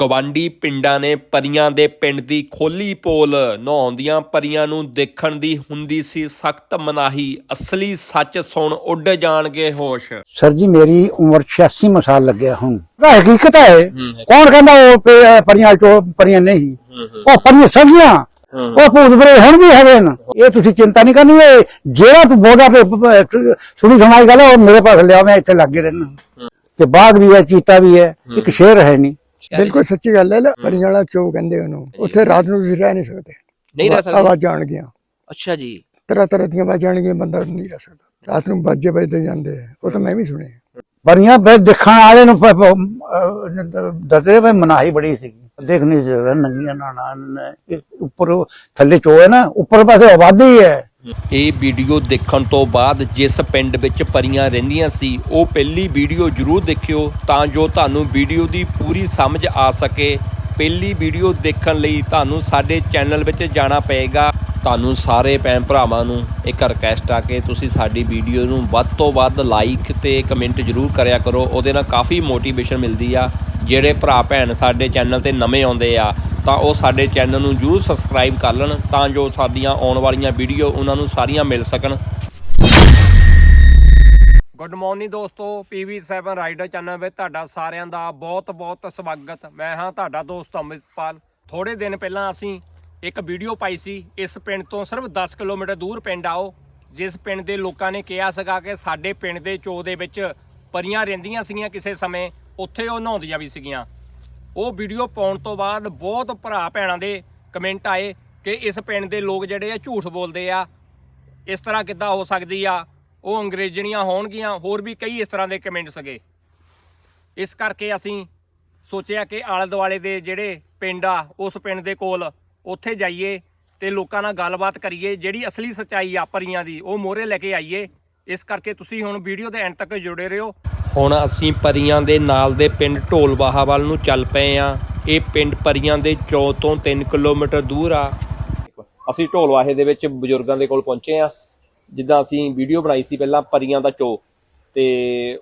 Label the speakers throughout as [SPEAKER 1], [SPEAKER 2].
[SPEAKER 1] ਗਵਾਂਡੀ ਪਿੰਡਾਂ ਨੇ ਪਰੀਆਂ ਦੇ ਪਿੰਡ ਦੀ ਖੋਲੀ ਪੋਲ ਨਹਾਉਂਦੀਆਂ ਪਰੀਆਂ ਨੂੰ ਦੇਖਣ ਦੀ ਹੁੰਦੀ ਸੀ ਸਖਤ ਮਨਾਹੀ। ਅਸਲੀ ਸੱਚ ਸੁਣ ਉੱਡ ਜਾਣਗੇ ਹੋਸ਼।
[SPEAKER 2] ਸਰ ਜੀ ਮੇਰੀ ਉਮਰ 86 ਸਾਲ ਲੱਗਿਆ ਹੁਣ। ਤਾਂ ਹਕੀਕਤ ਹੈ ਕੌਣ ਕਹਿੰਦਾ ਉਹ ਪ- ਪਰੀਆਂ ਚੋ ਪਰੀਆਂ ਨਹੀਂ? ਉਹ ਪਰੀਆਂ ਸਭੀਆਂ ਉਹ ਭੂਤ ਬਰੇ ਹੁਣ ਵੀ ਹੈਗੇ ਨੇ। ਇਹ ਤੁਸੀਂ ਚਿੰਤਾ ਨਹੀਂ ਕਰਨੀ ਇਹ ਜਿਹੜਾ ਤੂੰ ਬੋਦਾ ਤੇ ਸੁਣੀ ਸੁਣਾਈ ਗੱਲ ਉਹ ਮੇਰੇ ਪਾਸ ਲਿਆ ਮੈਂ ਇੱਥੇ ਲੱਗੇ ਰਹਿਣਾ ਤੇ ਬਾਗ ਵੀ ਹੈ ਚੀਤਾ ਵੀ ਹੈ। ਇੱਕ ਸ਼ੇਰ ਹੈ ਨਹੀਂ।
[SPEAKER 3] ਬਿਲਕੁਲ ਸੱਚੀ ਗੱਲ ਹੈ ਪਰੀਆਂ ਵਾਲਾ ਚੋ ਕਹਿੰਦੇ ਉਹਨੂੰ? ਉੱਥੇ ਰਾਤ ਨੂੰ ਤੁਸੀਂ ਰਹਿ ਨਹੀਂ ਸਕਦੇ।
[SPEAKER 1] ਨਹੀਂ ਰਹਿ ਸਕਦੇ।
[SPEAKER 3] ਆਵਾਜ਼ਾਂ ਆਣਗੀਆਂ
[SPEAKER 1] ਅੱਛਾ ਜੀ।
[SPEAKER 3] ਤਰ੍ਹਾਂ ਤਰ੍ਹਾਂ ਦੀਆਂ ਆਵਾਜ਼ਾਂ ਆਣਗੀਆਂ ਬੰਦਾ ਨਹੀਂ ਰਹਿ ਸਕਦਾ। ਰਾਤ ਨੂੰ ਬਾਜੇ ਵੱਜਦੇ ਜਾਂਦੇ ਆ। ਉਹ ਤਾਂ ਮੈਂ ਵੀ ਸੁਣੇ
[SPEAKER 2] ਪਰੀਆਂ ਬੇ ਦੇਖਣ ਵਾਲੇ ਨੂੰ ਦੱਸਦੇ ਵੀ ਮਨਾਹੀ ਬੜੀ ਸੀ ਦੇਖ ਨਹੀਂ ਸਕਦਾ ਨੰਗੀਆਂ ਨਾਣਾ ਉੱਪਰ ਥੱਲੇ ਚੋ ਹੈ ਨਾ ਉੱਪਰ ਪਾਸੇ ਆਬਾਦੀ ਹੈ।
[SPEAKER 1] ਇਹ ਵੀਡੀਓ ਦੇਖਣ ਤੋਂ ਬਾਅਦ ਜਿਸ ਪਿੰਡ ਵਿੱਚ ਪਰੀਆਂ ਰਹਿੰਦੀਆਂ ਸੀ, ਉਹ ਪਹਿਲੀ ਵੀਡੀਓ ਜ਼ਰੂਰ ਦੇਖਿਓ ਤਾਂ ਜੋ ਤੁਹਾਨੂੰ ਵੀਡੀਓ ਦੀ ਪੂਰੀ ਸਮਝ ਆ ਸਕੇ। ਪਹਿਲੀ ਵੀਡੀਓ ਦੇਖਣ ਲਈ ਤੁਹਾਨੂੰ ਸਾਡੇ ਚੈਨਲ ਵਿੱਚ ਜਾਣਾ ਪਏਗਾ। ਤੁਹਾਨੂੰ ਸਾਰੇ ਭੈਣ ਭਰਾਵਾਂ ਨੂੰ ਇੱਕ ਰਿਕਵੈਸਟ ਆ ਕਿ ਤੁਸੀਂ ਸਾਡੀ ਵੀਡੀਓ ਨੂੰ ਵੱਧ ਤੋਂ ਵੱਧ ਲਾਈਕ ਤੇ ਕਮੈਂਟ ਜ਼ਰੂਰ ਕਰਿਆ ਕਰੋ। ਉਹਦੇ ਨਾਲ ਕਾਫੀ ਮੋਟੀਵੇਸ਼ਨ ਮਿਲਦੀ ਆ। ਜਿਹੜੇ ਭਰਾ ਭੈਣ ਸਾਡੇ ਚੈਨਲ ਤੇ ਨਵੇਂ ਆਉਂਦੇ ਆ ਤਾਂ ਉਹ ਸਾਡੇ ਚੈਨਲ ਨੂੰ ਜਰੂਰ ਸਬਸਕ੍ਰਾਈਬ ਕਰ ਲੈਣ ਤਾਂ ਜੋ ਸਾਡੀਆਂ ਆਉਣ ਵਾਲੀਆਂ ਵੀਡੀਓ ਉਹਨਾਂ ਨੂੰ ਸਾਰੀਆਂ ਮਿਲ ਸਕਣ। ਗੁੱਡ ਮਾਰਨਿੰਗ ਦੋਸਤੋ PV7 ਰਾਈਡਰ ਚੈਨਲ ਵਿੱਚ ਤੁਹਾਡਾ ਸਾਰਿਆਂ ਦਾ ਬਹੁਤ-ਬਹੁਤ ਸਵਾਗਤ। ਮੈਂ ਹਾਂ ਤੁਹਾਡਾ ਦੋਸਤ ਅਮਿਤਪਾਲ ਥੋੜੇ ਦਿਨ ਪਹਿਲਾਂ ਅਸੀਂ ਇੱਕ ਵੀਡੀਓ ਪਾਈ ਸੀ, ਇਸ ਪਿੰਡ ਤੋਂ ਸਿਰਫ 10 ਕਿਲੋਮੀਟਰ ਦੂਰ ਪਿੰਡ ਆਓ, ਜਿਸ ਪਿੰਡ ਦੇ ਲੋਕਾਂ ਨੇ ਕਿਹਾ ਸੀਗਾ ਕਿ ਸਾਡੇ ਪਿੰਡ ਦੇ ਚੋ ਦੇ ਵਿੱਚ ਪਰੀਆਂ ਰਹਿੰਦੀਆਂ ਸੀਗੀਆਂ ਕਿਸੇ ਸਮੇਂ, ਉੱਥੇ ਉਹ ਨਹਾਉਂਦੀਆਂ ਵੀ ਸੀਗੀਆਂ। ਉਹ ਵੀਡੀਓ ਪਾਉਣ ਤੋਂ ਬਾਅਦ ਬਹੁਤ ਭਰਾ ਭੈਣਾਂ ਦੇ ਕਮੈਂਟ ਆਏ ਕਿ ਇਸ ਪਿੰਡ ਦੇ ਲੋਕ ਜਿਹੜੇ ਆ ਝੂਠ ਬੋਲਦੇ ਆ। ਇਸ ਤਰ੍ਹਾਂ ਕਿੱਦਾਂ ਹੋ ਸਕਦੀ ਆ? ਉਹ ਅੰਗਰੇਜ਼ਣੀਆਂ ਹੋਣਗੀਆਂ, ਹੋਰ ਵੀ ਕਈ ਇਸ ਤਰ੍ਹਾਂ ਦੇ ਕਮੈਂਟ ਸਗੇ। ਇਸ ਕਰਕੇ ਅਸੀਂ ਸੋਚਿਆ ਕਿ ਆਲੇ ਦੁਆਲੇ ਦੇ ਜਿਹੜੇ ਪਿੰਡ ਆ, ਉਸ ਪਿੰਡ ਦੇ ਕੋਲ ਉੱਥੇ ਜਾਈਏ ਤੇ ਲੋਕਾਂ ਨਾਲ ਗੱਲਬਾਤ ਕਰੀਏ, ਜਿਹੜੀ ਅਸਲੀ ਸੱਚਾਈ ਆ ਪਰੀਆਂ ਦੀ, ਉਹ ਮੋਹਰੇ ਲੈ ਕੇ ਆਈਏ। ਇਸ ਕਰਕੇ ਤੁਸੀਂ ਹੁਣ ਵੀਡੀਓ ਦੇ ਐਂਡ ਤੱਕ ਜੁੜੇ ਰਹੋ। ਹੁਣ ਅਸੀਂ ਪਰੀਆਂ ਦੇ ਨਾਲ ਦੇ ਪਿੰਡ ਢੋਲਵਾਹਾ ਵੱਲ ਨੂੰ ਚੱਲ ਪਏ ਆ। ਇਹ ਪਿੰਡ ਪਰੀਆਂ ਦੇ ਚੌ ਤੋਂ 3 ਕਿਲੋਮੀਟਰ ਦੂਰ ਆ। ਅਸੀਂ ਢੋਲਵਾਹੇ ਦੇ ਵਿੱਚ ਬਜ਼ੁਰਗਾਂ ਦੇ ਕੋਲ ਪਹੁੰਚੇ ਆ। ਜਿੱਦਾਂ ਅਸੀਂ ਵੀਡੀਓ ਬਣਾਈ ਸੀ ਪਹਿਲਾਂ ਪਰੀਆਂ ਦਾ ਚੋ। ਤੇ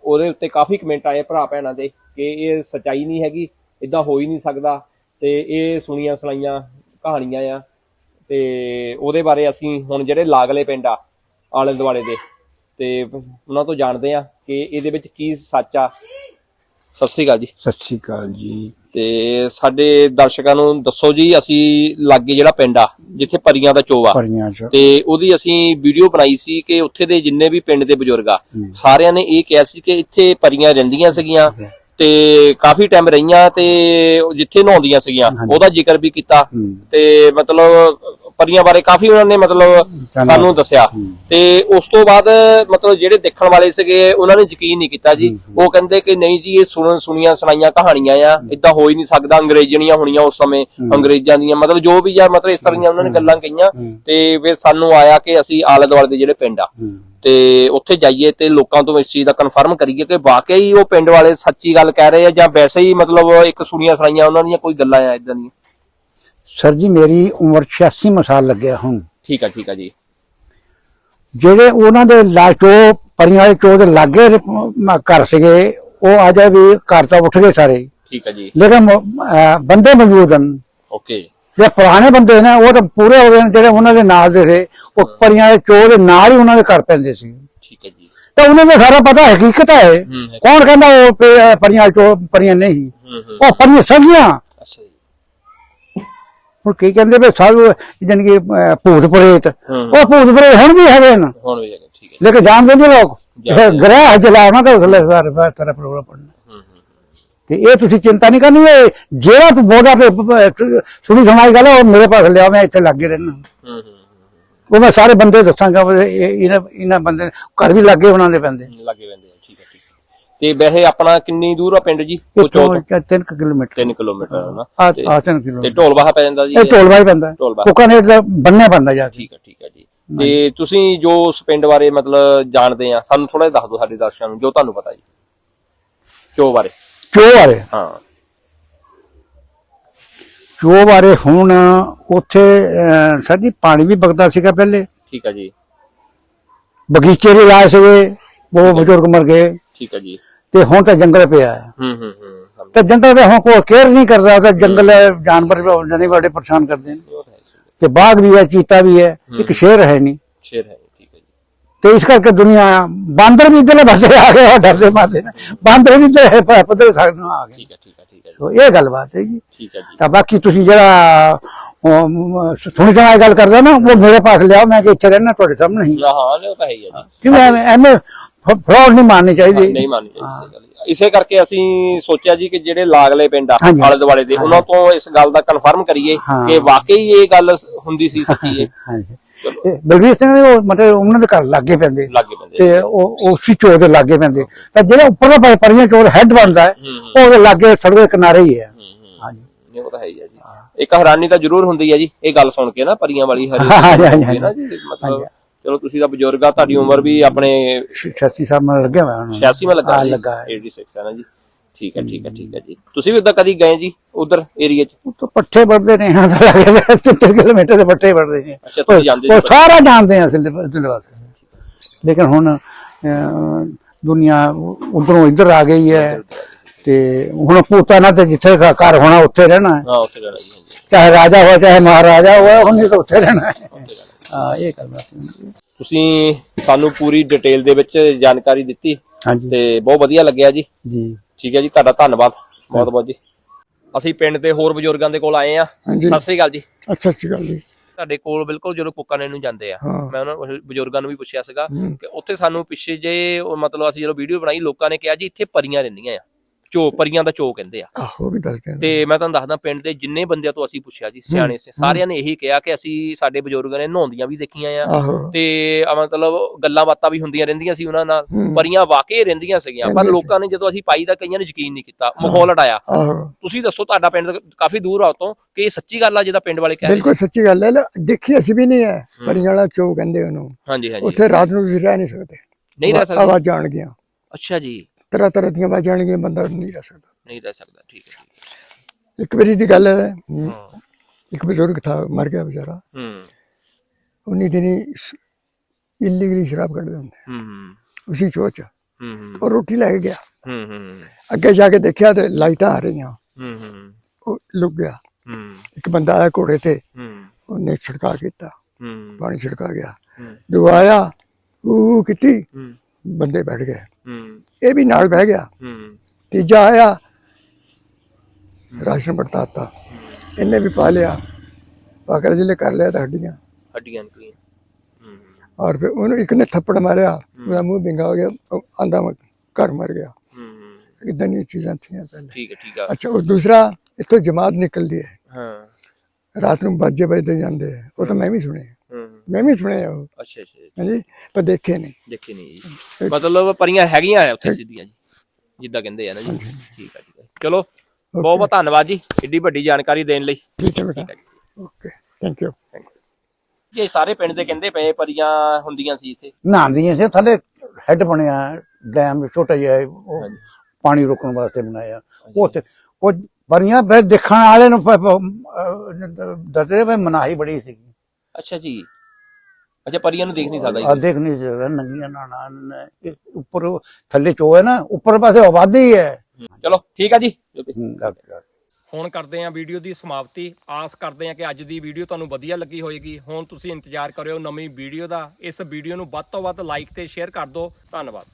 [SPEAKER 1] ਉਹਦੇ ਉੱਤੇ ਕਾਫੀ ਕਮੈਂਟ ਆਏ ਭਰਾ ਭੈਣਾਂ ਦੇ ਕਿ ਇਹ ਸਚਾਈ ਨਹੀਂ ਹੈਗੀ ਇਦਾਂ ਹੋ ਹੀ ਨਹੀਂ ਸਕਦਾ। ਤੇ ਇਹ ਸੁਣੀਆਂ ਸੁਣਾਈਆਂ ਕਹਾਣੀਆਂ ਆ। ਤੇ ਉਹਦੇ ਬਾਰੇ ਅਸੀਂ ਹੁਣ ਜਿਹੜੇ ਲਾਗਲੇ ਪਿੰਡ ਆ, ਆਲੇ ਦੁਆਲੇ ਦੇ। ਤੇ ਉਹਨਾਂ ਤੋਂ ਜਾਣਦੇ ਆ ਕਿ ਇਹਦੇ ਵਿੱਚ ਕੀ ਸੱਚ ਆ। ਸਤਿ ਸ੍ਰੀ ਅਕਾਲ ਜੀ।
[SPEAKER 2] ਸਤਿ ਸ਼੍ਰੀ ਅਕਾਲ ਜੀ।
[SPEAKER 1] ਤੇ ਸਾਡੇ ਦਰਸ਼ਕਾਂ ਨੂੰ ਦੱਸੋ ਜੀ ਅਸੀਂ ਲਾਗੇ ਜਿਹੜਾ ਪਿੰਡ ਆ ਜਿੱਥੇ ਪਰੀਆਂ ਦਾ ਚੋ ਆ
[SPEAKER 2] ਪਰੀਆਂ ਚ।
[SPEAKER 1] ਤੇ ਉਹਦੀ ਅਸੀਂ ਵੀਡੀਓ ਬਣਾਈ ਸੀ ਕਿ ਉੱਥੇ ਦੇ ਜਿੰਨੇ ਵੀ ਪਿੰਡ ਦੇ ਬਜ਼ੁਰਗ ਆ ਸਾਰਿਆਂ ਨੇ ਇਹ ਕਿਹਾ ਸੀ ਕਿ ਇੱਥੇ ਪਰੀਆਂ ਰਹਿੰਦੀਆਂ ਸੀਗੀਆਂ ਤੇ ਕਾਫੀ ਟਾਈਮ ਰਹੀਆਂ ਤੇ ਜਿੱਥੇ ਨਹਾਉਂਦੀਆਂ ਸੀਗੀਆਂ ਉਹਦਾ ਜ਼ਿਕਰ ਵੀ ਕੀਤਾ। ਤੇ ਮਤਲਬ ਪਰੀਆਂ ਬਾਰੇ ਕਾਫੀ ਉਹਨਾਂ ਨੇ ਮਤਲਬ। ਸਾਨੂੰ ਦੱਸਿਆ। ਤੇ ਉਸ ਤੋਂ ਬਾਅਦ ਮਤਲਬ ਜਿਹੜੇ ਦੇਖਣ ਵਾਲੇ ਸੀਗੇ ਉਹਨਾਂ ਨੇ ਯਕੀਨ ਨਹੀਂ ਕੀਤਾ ਜੀ। ਉਹ ਕਹਿੰਦੇ ਕਿ ਨਹੀਂ ਜੀ ਇਹ ਸੁਣ ਸੁਣੀਆਂ ਸੁਣਾਈਆਂ ਕਹਾਣੀਆਂ ਆ। ਇਦਾਂ ਹੋ ਹੀ ਨਹੀਂ ਸਕਦਾ ਅੰਗਰੇਜ਼ਣੀਆਂ ਹੋਣੀਆਂ ਉਸ ਸਮੇਂ ਅੰਗਰੇਜ਼ਾਂ ਦੀਆਂ। ਮਤਲਬ ਜੋ ਵੀ ਆ ਮਤਲਬ ਇਸ ਤਰ੍ਹਾਂ ਦੀਆਂ ਉਹਨਾਂ ਨੇ ਗੱਲਾਂ ਕਹੀਆਂ। ਤੇ ਫਿਰ ਸਾਨੂੰ ਆਇਆ ਕਿ ਅਸੀਂ ਆਲੇ ਦੁਆਲੇ ਦੇ ਜਿਹੜੇ ਪਿੰਡ ਆ। ਤੇ ਉੱਥੇ ਜਾਈਏ ਤੇ ਲੋਕਾਂ ਤੋਂ ਇਸ ਚੀਜ਼ ਦਾ ਕਨਫਰਮ ਕਰੀਏ ਕਿ ਵਾਕਈ ਉਹ ਪਿੰਡ ਵਾਲੇ ਸੱਚੀ ਗੱਲ ਕਹਿ ਰਹੇ ਆ ਜਾਂ ਵੈਸੇ ਹੀ ਮਤਲਬ ਇੱਕ ਸੁਣੀਆਂ ਸੁਣਾਈਆਂ ਉਹਨਾਂ ਦੀਆਂ ਕੋਈ ਗੱਲਾਂ ਆ ਇਦਾਂ ਦੀਆਂ।
[SPEAKER 2] ਸਰ ਜੀ ਮੇਰੀ ਉਮਰ 86 ਸਾਲ ਲੱਗਿਆ ਹੁਣ।
[SPEAKER 1] ਠੀਕ ਆ ਠੀਕ ਆ ਜੀ।
[SPEAKER 2] ਜਿਹੜੇ ਉਹਨਾਂ ਦੇ ਲਾਟੋ ਪਰੀਆਂ ਵਾਲੇ ਚੋ ਦੇ ਲਾਗੇ ਦੇ ਘਰ ਸੀਗੇ ਉਹ ਆ ਜਾ ਵੀ ਘਰ ਤੋਂ ਉੱਠ ਗਏ ਸਾਰੇ।
[SPEAKER 1] ਠੀਕ ਆ ਜੀ।
[SPEAKER 2] ਲੇਕਿਨ ਬੰਦੇ ਮੌਜੂਦ ਹਨ।
[SPEAKER 1] ਓਕੇ।
[SPEAKER 2] ਜਿਹੜੇ ਪੁਰਾਣੇ ਬੰਦੇ ਨੇ ਉਹ ਤਾਂ ਪੂਰੇ ਹੋ ਗਏ ਜਿਹੜੇ ਉਹਨਾਂ ਦੇ ਨਾਲ ਦੇ ਸੀ ਉਹ ਪਰੀਆਂ ਦੇ ਚੋ ਦੇ ਨਾਲ ਹੀ ਉਹਨਾਂ ਦੇ ਘਰ ਪੈਂਦੇ ਸੀ।
[SPEAKER 1] ਠੀਕ ਹੈ ਜੀ।
[SPEAKER 2] ਤਾਂ ਉਹਨਾਂ ਨੂੰ ਸਾਰਾ ਪਤਾ ਹਕੀਕਤ ਹੈ। ਕੌਣ ਕਹਿੰਦਾ ਉਹ ਪਰੀਆਂ ਚੋ ਪਰੀਆਂ ਨਹੀਂ। ਉਹ ਪਰੀਆਂ ਸਭੀਆਂ
[SPEAKER 1] ਜੀ
[SPEAKER 2] ਹੁਣ ਕੀ ਕਹਿੰਦੇ ਵੀ ਸਭ ਜਾਣੀ ਕਿ ਅਹ, ਭੂਤ ਪ੍ਰੇਤ। ਉਹ ਭੂਤ ਪ੍ਰੇਤ ਹੁਣ ਵੀ ਹੈਗੇ ਨੇ।
[SPEAKER 1] ਹੁਣ ਵੀ ਹੈਗਾ ਠੀਕ ਹੈ।
[SPEAKER 2] ਲੇਕਿਨ ਜਾਣਦੇ ਨਹੀਂ ਲੋਕ। ਇਹ ਗ੍ਰਹਿ ਜਲਾਉਣਾ ਤਾਂ ਉਸਲੇ ਸਾਰੇ ਬਾਤ ਤੇਰਾ ਪ੍ਰੋਗਰਾਮ ਪੜਨਾ
[SPEAKER 1] ਹੂੰ ਹੂੰ
[SPEAKER 2] ਤੇ ਇਹ ਤੁਸੀਂ ਚਿੰਤਾ ਨਹੀਂ ਕਰਨੀ ਇਹ ਜਿਹੜਾ ਤੂੰ ਬੋਦਾ ਤੇ ਸੁਣੀ ਸੁਣਾਈ ਗੱਲ ਉਹ ਮੇਰੇ ਪਾਸ ਲਿਆ ਮੈਂ ਇੱਥੇ ਲੱਗੇ ਰਹਿਣਾ।
[SPEAKER 1] ਹੂੰ ਹੂੰ
[SPEAKER 2] ਉਹ ਮੈਂ ਸਾਰੇ ਬੰਦੇ ਦੱਸਾਂਗਾ ਵੀ ਇਹ- ਇਹਨਾਂ ਇਹਨਾਂ ਬੰਦੇ ਘਰ ਵੀ ਲੱਗੇ ਬਣਾਉਂਦੇ ਪੈਂਦੇ।
[SPEAKER 1] ਹੂੰ, ਲੱਗੇ ਰਹਿੰਦੇ ਆ। ਤੇ ਵੈਸੇ ਆਪਣਾ ਕਿੰਨੀ ਦੂਰ ਆ ਪਿੰਡ ਜੀ? ਉਹ
[SPEAKER 2] ਇੱਥੋਂ
[SPEAKER 1] ਚੌਕ
[SPEAKER 2] 3 ਕਿਲੋਮੀਟਰ।
[SPEAKER 1] 3 ਕਿਲੋਮੀਟਰ ਹੈ ਨਾ।
[SPEAKER 2] ਆ
[SPEAKER 1] ਤੇ-
[SPEAKER 2] ਆ 3
[SPEAKER 1] ਤੇ
[SPEAKER 2] ਕਿਲੋਮੀਟਰ
[SPEAKER 1] ਢੋਲਵਾਹਾ ਪੈ ਜਾਂਦਾ ਜੀ?
[SPEAKER 2] ਇਹ ਢੋਲਵਾ ਹੀ ਪੈਂਦਾ।
[SPEAKER 1] ਢੋਲਵਾਹਾ।
[SPEAKER 2] ਕੁਕਾਨੇਟ ਦਾ ਬੰਨੇ ਪੈਂਦਾ ਜਾ ਕੇ।
[SPEAKER 1] ਠੀਕ ਹੈ ਠੀਕ ਹੈ ਜੀ। ਤੇ ਤੁਸੀਂ ਜੋ ਉਸ ਪਿੰਡ ਬਾਰੇ ਮਤਲਬ ਜਾਣਦੇ ਆ ਸਾਨੂੰ ਥੋੜਾ ਜਿਹਾ ਦੱਸ ਦਿਓ ਸਾਡੇ ਦਰਸ਼ਕਾਂ ਨੂੰ ਜੋ ਤੁਹਾਨੂੰ ਪਤਾ ਜੀ। ਚੋ ਬਾਰੇ।
[SPEAKER 2] ਚੋ ਬਾਰੇ?
[SPEAKER 1] ਹਾਂ।
[SPEAKER 2] ਚੋ ਬਾਰੇ ਹੁਣ ਉੱਥੇ ਅਹ, ਸਰ ਜੀ ਪਾਣੀ ਵੀ ਵਗਦਾ ਸੀਗਾ ਪਹਿਲੇ।
[SPEAKER 1] ਠੀਕ ਹੈ ਜੀ।
[SPEAKER 2] ਬਗੀਚੇ ਵੀ ਲਾਏ ਸੀਗੇ ਉਹ ਬਜ਼ੁਰਗ ਮਰ ਗਏ।
[SPEAKER 1] ਠੀਕ ਹੈ ਜੀ।
[SPEAKER 2] ਤੇ ਹੁਣ ਤਾਂ ਜੰਗਲ ਪਿਆ ਹੈ।
[SPEAKER 1] ਹੂੰ ਹੂੰ ਹੂੰ ਸਮਝ
[SPEAKER 2] ਤੇ ਜੰਗਲ ਦੇ ਹੁਣ ਕੋਈ ਕੇਅਰ ਨਹੀਂ ਕਰਦਾ ਤੇ ਜੰਗਲ ਜਾਨਵਰ ਜਣੇ ਬੜੇ ਪਰੇਸ਼ਾਨ ਕਰਦੇ ਨੇ।
[SPEAKER 1] ਤਾਂ
[SPEAKER 2] ਬਾਘ ਵੀ ਹੈ ਚੀਤਾ ਵੀ ਹੈ ਇੱਕ ਸ਼ੇਰ ਹੈ ਨਹੀਂ।
[SPEAKER 1] ਸ਼ੇਰ ਹੈ ਠੀਕ ਹੈ ਜੀ।
[SPEAKER 2] ਤੇ ਇਸ ਕਰਕੇ ਦੁਨੀਆ ਬਾਂਦਰ ਵੀ ਇਧਰਲੇ ਪਾਸੇ ਆ ਗਏ ਡਰਦੇ ਮਾਰਦੇ ਨੇ। ਬਾਂਦਰ ਵੀ ਇਧਰ ਪੱਧਰ ਸਾਡੇ ਨੂੰ ਆ ਗਏ।
[SPEAKER 1] ਠੀਕ ਹੈ ਠੀਕ ਹੈ ਠੀਕ ਹੈ
[SPEAKER 2] ਸੋ ਇਹ ਗੱਲਬਾਤ ਹੈ ਜੀ।
[SPEAKER 1] ਠੀਕ ਹੈ ਜੀ।
[SPEAKER 2] ਤਾਂ ਬਾਕੀ ਤੁਸੀਂ ਜਿਹੜਾ ਸੁਣੀ ਜਾਣਾ ਗੱਲ ਕਰਦਾ ਨਾ ਉਹ ਮੇਰੇ ਪਾਸ ਲਿਆਓ ਮੈਂ ਕਿ ਇੱਥੇ ਰਹਿਣਾ ਤੁਹਾਡੇ ਸਾਹਮਣੇ ਹੀ।
[SPEAKER 1] ਹਾਂ ਹੀ ਹੈ ਜੀ।
[SPEAKER 2] ਕਿਉਂ ਐਵੇਂ ਐਵੇਂ ਫਰਾਡ ਨਹੀਂ ਮਾਰਨੀ ਚਾਹੀਦੀ।
[SPEAKER 1] ਨਹੀਂ ਮੰਨ ਸਹੀ ਗੱਲ ਹੈ। ਇਸੇ ਕਰਕੇ ਅਸੀਂ ਸੋਚਿਆ ਜੀ ਕਿ ਜਿਹੜੇ ਲਾਗਲੇ ਪਿੰਡ ਆ
[SPEAKER 2] ਹਾਂਜੀ।
[SPEAKER 1] ਆਲੇ ਦੁਆਲੇ ਦੇ ਉਹਨਾਂ ਤੋਂ ਇਸ ਗੱਲ ਦਾ ਕਨਫਰਮ ਕਰੀਏ
[SPEAKER 2] ਹਾਂ।
[SPEAKER 1] ਕਿ ਵਾਕਈ ਇਹ ਗੱਲ ਹੁੰਦੀ ਸੀ ਸੱਚੀ ਹੈ
[SPEAKER 2] ਹਾਂਜੀ। ਬਲਵੀਰ ਸਿੰਘ ਨੇ ਉਹ ਮਤਲਬ ਉਹਨਾਂ ਦੇ ਘਰ ਲਾਗੇ ਪੈਂਦੇ।
[SPEAKER 1] ਲੱਗੇ ਬੰਦੇ
[SPEAKER 2] ਤੇ ਉਹ ਉਸੇ ਚੋਰ ਦੇ ਲਾਗੇ ਪੈਂਦੇ। ਤਾਂ ਜਿਹੜਾ ਉੱਪਰਲਾ ਪ- ਪਰੀਆਂ ਚੋਰ ਹੈੱਡ ਬਣਦਾ ਹੈ ਉਹ ਉਹਦੇ ਲਾਗੇ ਸੜਕ ਦੇ ਕਿਨਾਰੇ ਹੀ ਹੈ। ਹਾਂਜੀ।
[SPEAKER 1] ਇਹ ਉਹ ਤਾਂ ਹੈ ਹੀ ਹੈ ਜੀ। ਇੱਕ ਹੈਰਾਨੀ ਤਾਂ ਜ਼ਰੂਰ ਹੁੰਦੀ ਹੈ ਜੀ ਇਹ ਗੱਲ ਸੁਣ ਕੇ ਨਾ ਪਰੀਆਂ ਵਾਲੀ ਹਰੀ
[SPEAKER 2] ਹਾਂਜੀ, ਹਾਂਜੀ,
[SPEAKER 1] ਨਾ ਜੀ ਮਤਲਬ ਚਲੋ ਤੁਸੀਂ ਤਾਂ ਬਜ਼ੁਰਗ ਆ ਤੁਹਾਡੀ ਉਮਰ ਵੀ ਆਪਣੇ
[SPEAKER 2] 86 ਸਾਲ ਮੈਂ ਲੱਗਿਆ ਮੈਂ ਹੁਣ
[SPEAKER 1] 86 ਮੈਂ
[SPEAKER 2] ਲੱਗਾ
[SPEAKER 1] ਹਾਂ
[SPEAKER 2] ਲੱਗਾ ਹੈ।
[SPEAKER 1] 86 ਹੈ ਨਾ ਜੀ। ਠੀਕ ਹੈ ਠੀਕ ਹੈ ਠੀਕ ਹੈ ਜੀ। ਤੁਸੀਂ ਵੀ ਉਦਾਂ ਕਦੀ ਗਏ ਜੀ ਉਧਰ ਏਰੀਆ 'ਚ?
[SPEAKER 2] ਉੱਤੋਂ ਪੱਠੇ ਵੱਢਦੇ ਨੇ ਹਾਂ ਤਾਂ ਲੱਗਦਾ 70 ਕਿਲੋਮੀਟਰ ਦੇ ਪੱਠੇ ਵੱਢਦੇ ਨੇ।
[SPEAKER 1] ਅੱਛਾ, ਤੁਸੀਂ ਜਾਂਦੇ
[SPEAKER 2] ਸੀ
[SPEAKER 1] ਉਹ
[SPEAKER 2] ਸਾਰਾ ਜਾਣਦੇ ਆ ਅਸੀਂ ਇਧਰ ਵਾਸਤੇ ਲੇਕਿਨ ਹੁਣ ਦੁਨੀਆ ਉਧਰੋਂ ਇਧਰ ਆ ਗਈ ਹੈ ਤੇ ਹੁਣ ਪੋਤਾ ਨਾ ਤੇ ਜਿੱਥੇ ਘਰ ਹੋਣਾ ਉੱਥੇ ਰਹਿਣਾ ਹੈ।
[SPEAKER 1] ਹਾਂ ਉੱਥੇ ਜਾਣਾ ਜੀ
[SPEAKER 2] ਚਾਹੇ ਰਾਜਾ ਹੋਵੇ ਚਾਹੇ ਮਹਾਰਾਜਾ ਹੋਵੇ ਉਹਨੇ ਤਾਂ ਉੱਥੇ ਰਹਿਣਾ ਹੈ। ਹਾਂ ਇਹ।
[SPEAKER 1] ਤੁਸੀਂ ਸਾਨੂੰ ਪੂਰੀ ਡਿਟੇਲ ਦੇ ਵਿੱਚ ਜਾਣਕਾਰੀ ਦਿੱਤੀ
[SPEAKER 2] ਹਾਂਜੀ।
[SPEAKER 1] ਤੇ ਬਹੁਤ ਵਧੀਆ ਲੱਗਿਆ ਜੀ।
[SPEAKER 2] ਜੀ।
[SPEAKER 1] ਠੀਕ ਹੈ ਜੀ ਤੁਹਾਡਾ ਧੰਨਵਾਦ। ਬਹੁਤ ਬਹੁਤ ਜੀ। ਅਸੀਂ ਪਿੰਡ ਦੇ ਹੋਰ ਬਜ਼ੁਰਗਾਂ ਦੇ ਕੋਲ ਆਏ ਆ। ਸਤਿ ਸ੍ਰੀ ਅਕਾਲ ਜੀ।
[SPEAKER 3] ਅੱਛਾ ਅੱਛੀ ਗੱਲ ਜੀ।
[SPEAKER 1] ਤੁਹਾਡੇ ਕੋਲ ਬਿਲਕੁਲ ਜਦੋਂ ਕੁੱਕਾਨੇ ਨੂੰ ਜਾਂਦੇ ਆ। ਮੈਂ ਉਹਨਾਂ ਉਹ ਬਜ਼ੁਰਗਾਂ ਨੂੰ ਵੀ ਪੁੱਛਿਆ ਸੀਗਾ ਕਿ ਉੱਥੇ ਸਾਨੂੰ ਪਿੱਛੇ ਜੇ ਮਤਲਬ ਅਸੀਂ ਜਦੋਂ ਵੀਡੀਓ ਬਣਾਈ ਲੋਕਾਂ ਨੇ ਕਿਹਾ ਜੀ ਇੱਥੇ ਪਰੀਆਂ ਰਹਿੰਦੀਆਂ ਆ। ਚੋ ਪਰੀਆਂ ਦਾ ਚੋ ਕਹਿੰਦੇ ਆ।
[SPEAKER 3] ਆਹੋ ਵੀ ਦੱਸਦੇ ਨੇ
[SPEAKER 1] ਤੇ ਮੈਂ ਤੁਹਾਨੂੰ ਦੱਸਦਾ ਪਿੰਡ ਦੇ ਜਿੰਨੇ ਬੰਦਿਆਂ ਤੋਂ ਅਸੀਂ ਪੁੱਛਿਆ ਜੀ ਸਿਆਣੇ ਸੇ ਸਾਰਿਆਂ ਨੇ ਇਹੀ ਕਿਹਾ ਕਿ ਅਸੀਂ ਸਾਡੇ ਬਜ਼ੁਰਗਾਂ ਨੇ ਨਹਾਉਂਦੀਆਂ ਵੀ ਦੇਖੀਆਂ ਆ। ਤੇ ਆ ਮਤਲਬ ਗੱਲਾਂ ਬਾਤਾਂ ਵੀ ਹੁੰਦੀਆਂ ਰਹਿੰਦੀਆਂ ਸੀ ਉਹਨਾਂ ਨਾਲ। ਪਰੀਆਂ ਵਾਕਈ ਰਹਿੰਦੀਆਂ ਸੀਗੀਆਂ ਪਰ ਲੋਕਾਂ ਨੇ ਜਦੋਂ ਅਸੀਂ ਪਾਈ ਦਾ ਕਈਆਂ ਨੇ ਯਕੀਨ ਨਹੀਂ ਕੀਤਾ ਮਾਹੌਲ
[SPEAKER 3] ਆਹੋ
[SPEAKER 1] ਤੁਸੀਂ ਦੱਸੋ ਤੁਹਾਡਾ ਪਿੰਡ ਕਾਫੀ ਦੂਰ ਆ ਤੋਂ ਕਿ ਇਹ ਸੱਚੀ ਗੱਲ ਆ ਜਿਹਦਾ ਪਿੰਡ ਵਾਲੇ ਕਹਿ ਰਹੇ
[SPEAKER 3] ਬਿਲਕੁਲ ਸੱਚੀ ਗੱਲ ਹੈ ਦੇਖੀ ਅਸੀਂ ਵੀ ਨਹੀਂ ਹੈ। ਪਰੀਆਂ ਵਾਲਾ ਚੋ ਕਹਿੰਦੇ ਉਹਨੂੰ।
[SPEAKER 1] ਹਾਂਜੀ ਹਾਂਜੀ।
[SPEAKER 3] ਉੱਥੇ ਰਾਤ ਨੂੰ ਤੁਸੀਂ ਰਹਿ ਨਹੀਂ ਸਕਦੇ।
[SPEAKER 1] ਨਹੀਂ ਰਹਿ ਸਕਦਾ?
[SPEAKER 3] ਆਵਾਜ਼ ਆਣ ਗਿਆ
[SPEAKER 1] ਅੱਛਾ ਜੀ।
[SPEAKER 3] ਤਰ੍ਹਾਂ ਤਰ੍ਹਾਂ ਦੀਆਂ ਆਵਾਜ਼ਾਂ ਆਣਗੀਆਂ ਬੰਦਾ ਨਹੀਂ ਰਹਿ ਸਕਦਾ।
[SPEAKER 1] ਨਹੀਂ ਰਹਿ ਸਕਦਾ ਠੀਕ
[SPEAKER 3] ਇੱਕ ਵਾਰੀ ਦੀ ਗੱਲ ਹੈ ਇੱਕ ਬਜ਼ੁਰਗ ਥਾ ਮਰ ਗਿਆ ਵਿਚਾਰਾ।
[SPEAKER 1] ਹੂੰ।
[SPEAKER 3] ਉਹਨੇ ਦਿਨੀ ਇਲੀਗਲੀ ਸ਼ਰਾਬ ਕੱਢਦੇ ਹੁੰਦੇ
[SPEAKER 1] ਹੂੰ
[SPEAKER 3] ਉਸੇ ਚੋਚ
[SPEAKER 1] ਹੂੰ
[SPEAKER 3] ਉਹ ਰੋਟੀ ਲੈ ਗਿਆ। ਅੱਗੇ ਜਾ ਕੇ ਦੇਖਿਆ ਤੇ ਲਾਈਟਾਂ ਆ ਰਹੀਆਂ। ਉਹ ਲੁਕ ਗਿਆ। ਇੱਕ ਬੰਦਾ ਆਇਆ ਘੋੜੇ ਤੇ।
[SPEAKER 1] ਹੂੰ।
[SPEAKER 3] ਉਹਨੇ ਛਿੜਕਾ ਕੀਤਾ। ਪਾਣੀ ਛਿੜਕਾ ਗਿਆ। ਜੋ ਆਇਆ ਉਹ ਕਿਤੀ। ਬੰਦੇ ਬੈਠ ਗਏ। ਇਹ ਵੀ ਨਾਲ ਬਹਿ ਗਿਆ।
[SPEAKER 1] ਹੂੰ।
[SPEAKER 3] ਤੀਜਾ ਆਇਆ ਰਾਸ਼ਨ ਵਰਤਾਤਾ। ਇਹਨੇ ਵੀ ਪਾ ਲਿਆ। ਪਾਕਰ ਜਿਲੇ ਕਰ ਲਿਆ ਤਾਂ ਹੱਡੀਆਂ।
[SPEAKER 1] ਹੱਡੀਆਂ ਨਿਕਲੀਆਂ ਹੂੰ।
[SPEAKER 3] ਔਰ ਫਿਰ ਉਹਨੂੰ ਇੱਕ ਨੇ ਥੱਪੜ ਮਾਰਿਆ ਉਹਦਾ ਮੂੰਹ ਵਿੰਗਾ ਹੋ ਗਿਆ ਆਂਦਾ ਘਰ ਮਰ ਗਿਆ।
[SPEAKER 1] ਹੂੰ।
[SPEAKER 3] ਇਦਾਂ ਦੀਆਂ ਚੀਜ਼ਾਂ ਥੀਆਂ ਪਹਿਲੇ।
[SPEAKER 1] ਠੀਕ ਹੈ ਠੀਕ ਆ।
[SPEAKER 3] ਅੱਛਾ ਉਹ ਦੂਸਰਾ ਇੱਥੋਂ ਜਮਾਤ ਨਿਕਲਦੀ ਹੈ।
[SPEAKER 1] ਹਾਂ।
[SPEAKER 3] ਰਾਤ ਨੂੰ ਬਾਜੇ ਵੱਜਦੇ ਜਾਂਦੇ ਆ। ਉਹ ਤਾਂ ਮੈਂ ਵੀ ਸੁਣੇ
[SPEAKER 1] ਹੂੰ।
[SPEAKER 3] ਮੈਂ ਵੀ ਸੁਣੇ ਆ ਉਹ
[SPEAKER 1] ਅੱਛਾ ਅੱਛਾ।
[SPEAKER 3] ਹਾਂਜੀ ਪਰ ਦੇਖੇ ਨਹੀਂ।
[SPEAKER 1] ਦੇਖੀ ਨਹੀਂ ਜੀ। ਮਤਲਬ ਪਰੀਆਂ ਹੈਗੀਆਂ ਆ ਉੱਥੇ ਸਿੱਧੀਆਂ ਜੀ ਜਿੱਦਾਂ ਕਹਿੰਦੇ ਆ ਨਾ ਜੀ। ਠੀਕ ਆ ਠੀਕ ਆ ਚਲੋ ਬਹੁਤ ਬਹੁਤ ਧੰਨਵਾਦ ਜੀ ਏਡੀ ਵੱਡੀ ਜਾਣਕਾਰੀ ਦੇਣ ਲਈ।
[SPEAKER 3] ਠੀਕ ਹੈ ਬੇਟਾ। ਓਕੇ ਥੈਂਕ ਯੂ
[SPEAKER 1] ਇਹ ਸਾਰੇ ਪਿੰਡ ਦੇ ਕਹਿੰਦੇ ਪਏ ਪਰੀਆਂ ਹੁੰਦੀਆਂ ਸੀ ਇੱਥੇ?
[SPEAKER 2] ਨਹਾਉਂਦੀਆਂ ਸੀ ਥੱਲੇ ਹੈੱਡ ਬਣਿਆ ਡੈਮ ਛੋਟਾ ਜਿਹਾ ਹੈ, ਉਹ
[SPEAKER 1] ਹਾਂਜੀ।
[SPEAKER 2] ਪਾਣੀ ਰੋਕਣ ਵਾਸਤੇ ਬਣਾਇਆ ਉਹ ਤੇ ਉਹ ਪਰੀਆਂ ਫਿਰ ਦੇਖਣ ਵਾਲੇ ਨੂੰ ਪ- ਪ- ਅਹ ਦੱਸਦੇ ਵੀ ਮਨਾਹੀ ਬੜੀ ਸੀ
[SPEAKER 1] ਅੱਛਾ ਜੀ। ਅੱਛਾ ਪਰੀਆਂ ਨੂੰ ਦੇਖ ਨਹੀਂ ਸਕਦਾ
[SPEAKER 2] ਆ ਦੇਖ ਨਹੀਂ ਸਕਦਾ ਨੰਗੀਆਂ ਨਾਣਾ ਉੱਪਰ ਉਹ ਥੱਲੇ ਚੋ ਹੈ ਨਾ ਉੱਪਰ ਪਾਸੇ ਆਬਾਦੀ ਹੈ।
[SPEAKER 1] ਚਲੋ ਠੀਕ ਆ ਜੀ
[SPEAKER 2] ਹੂੰ।
[SPEAKER 1] ਹੁਣ ਕਰਦੇ ਹਾਂ ਵੀਡੀਓ ਦੀ ਸਮਾਪਤੀ। ਆਸ ਕਰਦੇ ਹਾਂ ਕਿ ਅੱਜ ਦੀ ਵੀਡੀਓ ਤੁਹਾਨੂੰ ਵਧੀਆ ਲੱਗੀ ਹੋਵੇਗੀ ਹੁਣ ਤੁਸੀਂ ਇੰਤਜ਼ਾਰ ਕਰਿਓ ਨਵੀਂ ਵੀਡੀਓ ਦਾ। ਇਸ ਵੀਡੀਓ ਨੂੰ ਵੱਧ ਤੋਂ ਵੱਧ ਲਾਈਕ ਤੇ ਸ਼ੇਅਰ ਕਰ ਦਿਓ। ਧੰਨਵਾਦ।